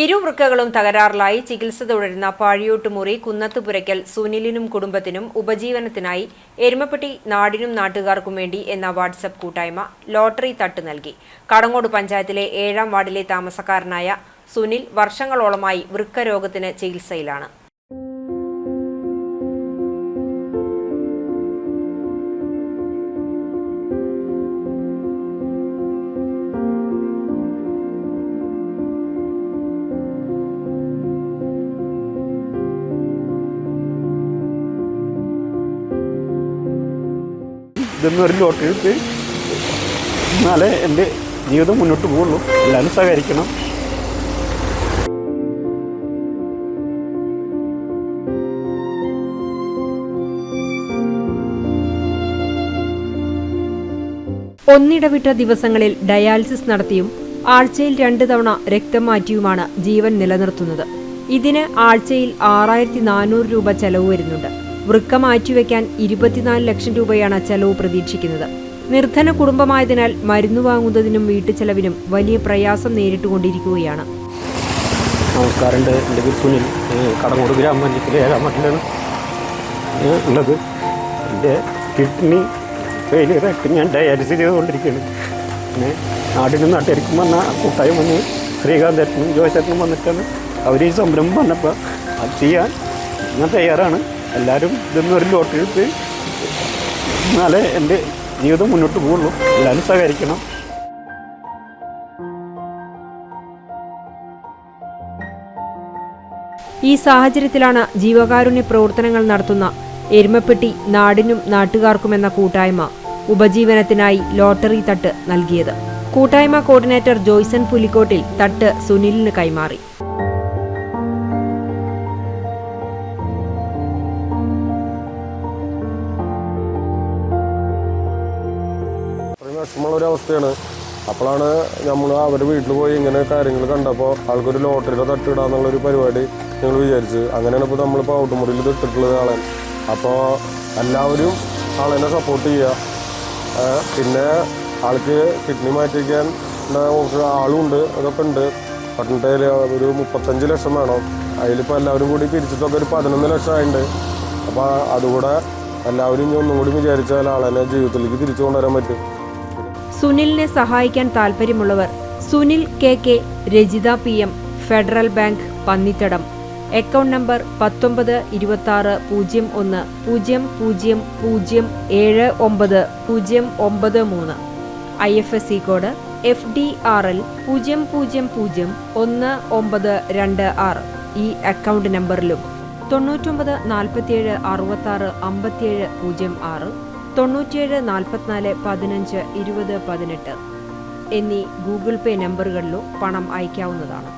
ഇരു വൃക്കകളും തകരാറിലായി ചികിത്സ തുടരുന്ന പാഴിയോട്ടുമുറി കുന്നത്തുപുരയ്ക്കൽ സുനിലിനും കുടുംബത്തിനും ഉപജീവനത്തിനായി എരുമപ്പെട്ടി നാടിനും നാട്ടുകാർക്കും വേണ്ടി എന്ന വാട്സപ്പ് കൂട്ടായ്മ ലോട്ടറി തട്ട് നൽകി. കടങ്ങോട് പഞ്ചായത്തിലെ ഏഴാം വാർഡിലെ താമസക്കാരനായ സുനിൽ വർഷങ്ങളോളമായി വൃക്കരോഗത്തിന് ചികിത്സയിലാണ്. ഇതൊന്നും ഒരു ലോട്ടറി എടുത്ത് എന്നാലേ എന്റെ ജീവിതം മുന്നോട്ട് പോകുള്ളൂ. എല്ലാവരും സഹകരിക്കണം. ഒന്നിടവിട്ട ദിവസങ്ങളിൽ ഡയാലിസിസ് നടത്തിയും ആഴ്ചയിൽ രണ്ട് തവണ രക്തം മാറ്റിയുമാണ് ജീവൻ നിലനിർത്തുന്നത്. ഇതിന് ആഴ്ചയിൽ ആറായിരത്തി നാനൂറ് രൂപ ചെലവ് വരുന്നുണ്ട്. വൃക്ക മാറ്റിവെക്കാൻ ഇരുപത്തിനാല് ലക്ഷം രൂപയാണ് ചെലവ് പ്രതീക്ഷിക്കുന്നത്. നിർധന കുടുംബമായതിനാൽ മരുന്ന് വാങ്ങുന്നതിനും വീട്ടുചെലവിനും വലിയ പ്രയാസം നേരിട്ടുകൊണ്ടിരിക്കുകയാണ്. നമസ്കാരം എന്റെ പേര് സുനിൽ. കടങ്ങോട് ഗ്രാമപഞ്ചായത്തിലെ ഏഴാം മട്ടിലാണ് ഉള്ളത്. എന്റെ കിഡ്നി ഫെയിലിയറായിട്ട് ഞാൻ ഡയാലിസിസ് ചെയ്തുകൊണ്ടിരിക്കുകയാണ്. പിന്നെ നാടിനും വന്ന കൂട്ടായ്മ വന്നിട്ടാണ് അവർ ഈ സംരംഭം വന്നപ്പോൾ അത് ചെയ്യാൻ ഞാൻ തയ്യാറാണ്. എല്ലാവരും ഇതൊന്നും ഒരു ലോട്ടറി എടുത്ത് എന്നാലേ എന്റെ ജീവിതം മുന്നോട്ട് പോകുള്ളൂ. എല്ലാവരും സഹകരിക്കണം. ഈ സാഹചര്യത്തിലാണ് ജീവകാരുണ്യ പ്രവർത്തനങ്ങൾ നടത്തുന്ന എരുമപ്പെട്ടി നാടിനും നാട്ടുകാർക്കും എന്ന കൂട്ടായ്മ ഉപജീവനത്തിനായി ലോട്ടറി തട്ട് നൽകിയത്. കൂട്ടായ്മ കോർഡിനേറ്റർ ജോയ്സൺ പുലിക്കോട്ടിൽ തട്ട് സുനിലിന് കൈമാറി. വിഷമമുള്ള ഒരു അവസ്ഥയാണ് അപ്പോഴാണ് നമ്മൾ അവർ വീട്ടിൽ പോയി ഇങ്ങനെ കാര്യങ്ങൾ കണ്ടപ്പോൾ ആൾക്കൊരു ലോട്ടറിയുടെ തട്ടിടാന്നുള്ളൊരു പരിപാടി ഞങ്ങൾ വിചാരിച്ചു. അങ്ങനെയാണ് ഇപ്പോൾ നമ്മളിപ്പോൾ ഔട്ടുമുറിയിൽ ഇട്ടിട്ടുള്ളത് ആളെ. അപ്പോൾ എല്ലാവരും ആളെന്നെ സപ്പോർട്ട് ചെയ്യുക. പിന്നെ ആൾക്ക് കിഡ്നി മാറ്റിക്കാൻ ആളുണ്ട് അതൊക്കെ ഉണ്ട്. പട്ടണത്തിൽ ഒരു മുപ്പത്തഞ്ച് ലക്ഷം വേണം. അതിലിപ്പോൾ എല്ലാവരും കൂടി പിരിച്ചിട്ടൊക്കെ ഒരു പതിനൊന്ന് ലക്ഷം ആയിട്ടുണ്ട്. അപ്പോൾ അതുകൂടെ എല്ലാവരും ഒന്നും കൂടി വിചാരിച്ചാൽ ആളെന്നെ ജീവിതത്തിലേക്ക് തിരിച്ചു കൊണ്ടുവരാൻ പറ്റും. സുനിലിനെ സഹായിക്കാൻ താൽപ്പര്യമുള്ളവർ Sunil K K Rajitha P M federal bank Pannithadam. Account number പത്തൊമ്പത് ഇരുപത്തി ആറ് പൂജ്യം ഒന്ന് പൂജ്യം പൂജ്യം പൂജ്യം ഏഴ് ഒമ്പത് പൂജ്യം ഒമ്പത് മൂന്ന്. I F S C code F D R L പൂജ്യം പൂജ്യം പൂജ്യം ഒന്ന് ഒമ്പത് രണ്ട് ആറ് ഈ അക്കൗണ്ട് നമ്പറിലും. തൊണ്ണൂറ്റൊമ്പത് നാൽപ്പത്തിയേഴ് അറുപത്താറ് അമ്പത്തിയേഴ് പൂജ്യം ആറ് തൊണ്ണൂറ്റിയേഴ് നാൽപ്പത്തിനാല് പതിനഞ്ച് ഇരുപത് പതിനെട്ട് എന്നീ ഗൂഗിൾ പേ നമ്പറുകളിലും പണം അയക്കാവുന്നതാണ്.